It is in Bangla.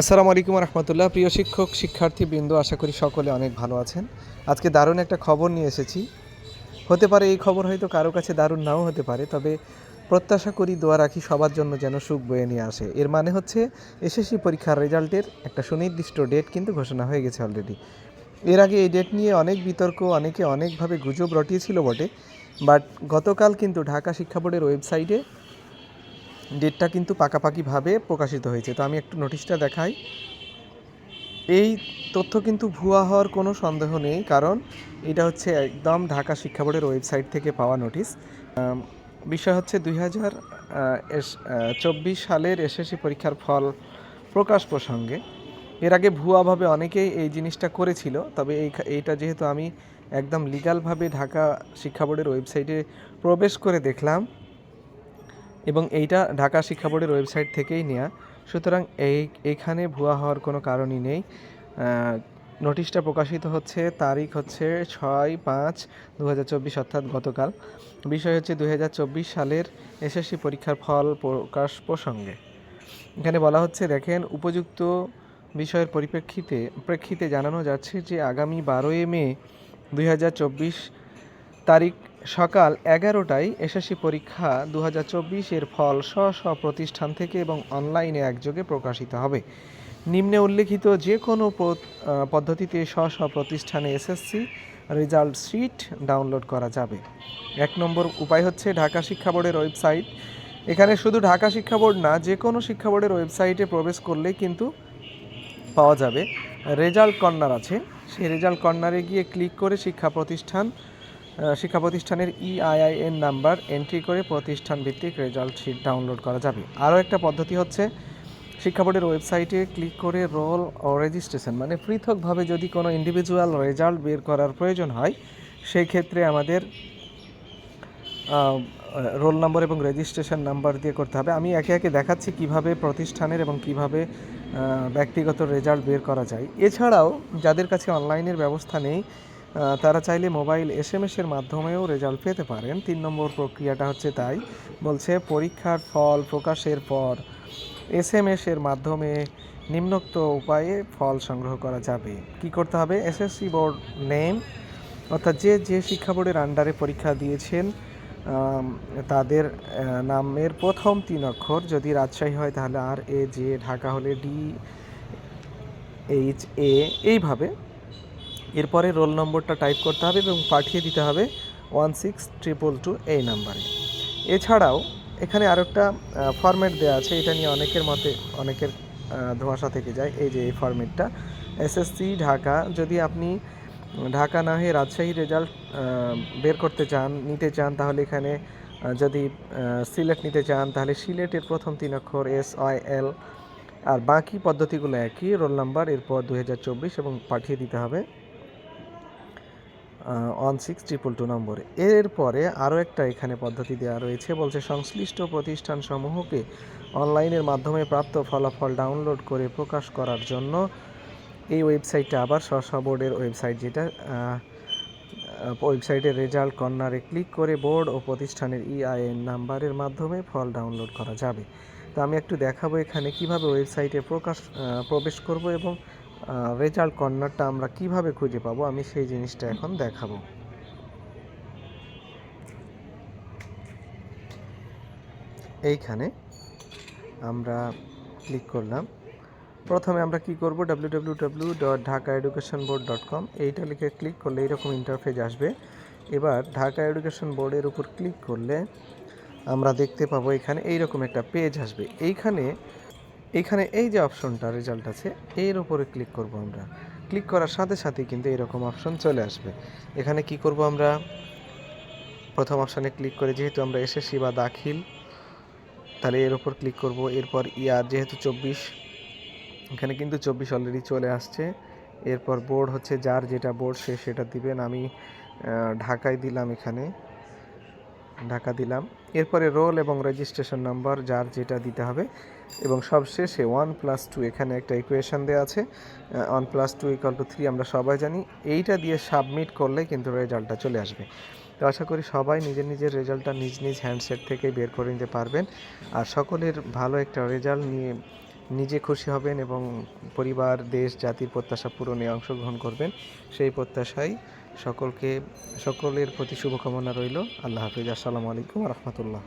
আসসালামু আলাইকুম রহমতুল্লাহ। প্রিয় শিক্ষক শিক্ষার্থী বৃন্দ আশা করি সকলে অনেক ভালো আছেন। আজকে দারুণ একটা খবর নিয়ে এসেছি। হতে পারে এই খবর হয়তো কারও কাছে দারুণ নাও হতে পারে, তবে প্রত্যাশা করি, দোয়া রাখি, সবার জন্য যেন সুখ বয়ে নিয়ে আসে। এর মানে হচ্ছে, এসএসসি পরীক্ষার রেজাল্টের একটা সুনির্দিষ্ট ডেট কিন্তু ঘোষণা হয়ে গেছে অলরেডি এর আগে এই ডেট নিয়ে অনেক বিতর্ক, অনেকে অনেকভাবে গুজব রটিয়েছিল বটে, বাট গতকাল কিন্তু ঢাকা শিক্ষা বোর্ডের ওয়েবসাইটে ডেটটা কিন্তু পাকাপাকিভাবে প্রকাশিত হয়েছে। তো আমি একটু নোটিশটা দেখাই। এই তথ্য কিন্তু ভুয়া হওয়ার কোনো সন্দেহ নেই, কারণ এটা হচ্ছে একদম ঢাকা শিক্ষা বোর্ডের ওয়েবসাইট থেকে পাওয়া নোটিশ বিষয় হচ্ছে দুই হাজার চব্বিশ সালের এসএসসি পরীক্ষার ফল প্রকাশ প্রসঙ্গে। এর আগে ভুয়াভাবে অনেকেই এই জিনিসটা করেছিল, তবে এই এইটা যেহেতু আমি একদম লিগালভাবে ঢাকা শিক্ষা বোর্ডের ওয়েবসাইটে প্রবেশ করে দেখলাম এবং এইটা ঢাকা শিক্ষা বোর্ডের ওয়েবসাইট থেকেই নেওয়া সুতরাং এই এইখানে ভুয়া হওয়ার কোনো কারণই নেই। নোটিশটা প্রকাশিত হচ্ছে তারিখ হচ্ছে ছয় পাঁচ দু অর্থাৎ গতকাল। বিষয় হচ্ছে দু হাজার চব্বিশ সালের এসএসসি পরীক্ষার ফল প্রকাশ প্রসঙ্গে। এখানে বলা হচ্ছে, দেখেন, উপযুক্ত বিষয়ের পরিপ্রেক্ষিতে, প্রেক্ষিতে জানানো যাচ্ছে যে আগামী বারোই মে দুই হাজার চব্বিশ তারিখ সকাল এগারোটায় এসএসসি পরীক্ষা দু চব্বিশের ফল স্ব স্ব প্রতিষ্ঠান থেকে এবং অনলাইনে একযোগে প্রকাশিত হবে। নিম্নে উল্লেখিত যে কোনো পদ্ধতিতে স্ব স্ব প্রতিষ্ঠানে এসএসসি রেজাল্ট শিট ডাউনলোড করা যাবে। এক নম্বর উপায় হচ্ছে ঢাকা শিক্ষা বোর্ডের ওয়েবসাইট। এখানে শুধু ঢাকা শিক্ষা বোর্ড না যে কোনো শিক্ষা বোর্ডের ওয়েবসাইটে প্রবেশ করলেই কিন্তু পাওয়া যাবে। রেজাল্ট কর্নার আছে। সেই রেজাল্ট কর্নারে গিয়ে ক্লিক করে শিক্ষা প্রতিষ্ঠান শিক্ষা প্রতিষ্ঠানের E ইআইআইএন নাম্বার এন্ট্রি করে প্রতিষ্ঠান ভিত্তিক রেজাল্ট শিট ডাউনলোড করা যাবে। আরও একটা পদ্ধতি হচ্ছে, শিক্ষা বোর্ডের ওয়েবসাইটে ক্লিক করে রোল ও রেজিস্ট্রেশন মানে পৃথকভাবে যদি কোনো ইন্ডিভিজুয়াল রেজাল্ট বের করার প্রয়োজন হয়, সেই ক্ষেত্রে আমাদের রোল নম্বর এবং রেজিস্ট্রেশন নাম্বার দিয়ে করতে হবে। আমি একে একে দেখাচ্ছি কীভাবে প্রতিষ্ঠানের এবং কীভাবে ব্যক্তিগত রেজাল্ট বের করা যায়। এছাড়াও, যাদের কাছে অনলাইনের ব্যবস্থা নেই তারা চাইলে মোবাইল এস এম এর মাধ্যমেও রেজাল্ট পেতে পারেন। তিন নম্বর প্রক্রিয়াটা হচ্ছে তাই, বলছে পরীক্ষার ফল প্রকাশের পর এস এম এর মাধ্যমে নিম্নোক্ত উপায়ে ফল সংগ্রহ করা যাবে। কি করতে হবে? এসএসসি বোর্ড নেম অর্থাৎ যে যে শিক্ষা বোর্ডের আন্ডারে পরীক্ষা দিয়েছেন তাদের নামের প্রথম তিন অক্ষর যদি রাজশাহী হয় তাহলে আর এ জে ঢাকা হলে ডি এইচ এ এইভাবে এরপরে রোল নম্বরটা টাইপ করতে হবে এবং পাঠিয়ে দিতে হবে ওয়ান সিক্স ট্রিপল টু এই নাম্বারে। এছাড়াও এখানে আর একটা ফরম্যাট দেওয়া আছে, এটা নিয়ে অনেকের মতে, অনেকের ধোঁয়াশা থেকে যায়, এই যে এই ফরম্যাটটা এসএসসি ঢাকা, যদি আপনি ঢাকা না হয়ে রাজশাহী রেজাল্ট বের করতে চান, নিতে চান, তাহলে এখানে যদি সিলেট নিতে চান, তাহলে সিলেটের প্রথম তিন অক্ষর এস আই এল আর বাকি পদ্ধতিগুলো একই, রোল নাম্বার, এরপর দু হাজার চব্বিশ এবং পাঠিয়ে দিতে হবে। ওয়ান সিক্স ট্রিপল টু নম্বরে। এরপরে আরও একটা এখানে পদ্ধতি দেওয়া রয়েছে, বলছে সংশ্লিষ্ট প্রতিষ্ঠান সমূহকে অনলাইনের মাধ্যমে প্রাপ্ত ফলাফল ডাউনলোড করে প্রকাশ করার জন্য এই ওয়েবসাইটটা আবার স্ব বোর্ডের ওয়েবসাইট যেটা ওয়েবসাইটের রেজাল্ট কর্নারে ক্লিক করে বোর্ড ও প্রতিষ্ঠানের ইআইএন নাম্বারের মাধ্যমে ফল ডাউনলোড করা যাবে। তো আমি একটু দেখাবো এখানে কীভাবে ওয়েবসাইটে প্রকাশ প্রবেশ করব এবং রেজাল্ট কর্নারটা আমরা কীভাবে খুঁজে পাবো আমি সেই জিনিসটা এখন দেখাবো। এইখানে আমরা ক্লিক করলাম। প্রথমে আমরা কি করব? W W W dot Dhaka education board dot com এইটা লিখে ক্লিক করলে এরকম ইন্টারফেস আসবে। এবার ঢাকা এডুকেশন বোর্ডের উপর ক্লিক করলে আমরা দেখতে পাবো এখানে এইরকম একটা পেজ আসবে। এইখানে এইখানে এই যে অপশনটা রেজাল্ট আছে, এর উপরে ক্লিক করব আমরা। ক্লিক করার সাথে সাথে কিন্তু এরকম অপশন চলে আসবে। এখানে কি করব আমরা? প্রথম অপশানে ক্লিক করে যেহেতু আমরা এসএসসি বা দাখিল, তাহলে এর উপর ক্লিক করব। এরপর ইয়ার, যেহেতু চব্বিশ, এখানে কিন্তু চব্বিশ অলরেডি চলে আসছে। এরপর বোর্ড হচ্ছে যার যেটা বোর্ড সে সেটা দিবেন। আমি ঢাকায় দিলাম এখানে। ঢাকা দিলাম। এরপরে রোল এবং রেজিস্ট্রেশন নাম্বার যার যেটা দিতে হবে। এবং সবশেষে ওয়ান প্লাস টু এখানে একটা ইকুয়েশন দেওয়া আছে। One plus two equal two three আমরা সবাই জানি। এইটা দিয়ে সাবমিট করলে কিন্তু রেজাল্টটা চলে আসবে। তো আশা করি সবাই নিজের নিজের রেজাল্টটা নিজ নিজ হ্যান্ডসেট থেকে বের করে নিতে পারবেন। আর সকলের ভালো একটা রেজাল্ট নিয়ে নিজে খুশি হবেন এবং পরিবার, দেশ, জাতির প্রত্যাশা পূরণে অংশগ্রহণ করবেন। সেই প্রত্যাশায় সকলকে সকলের প্রতি শুভকামনা রইল। আল্লাহ হাফিজ। আসসালামু আলাইকুম রহমতুল্লাহ।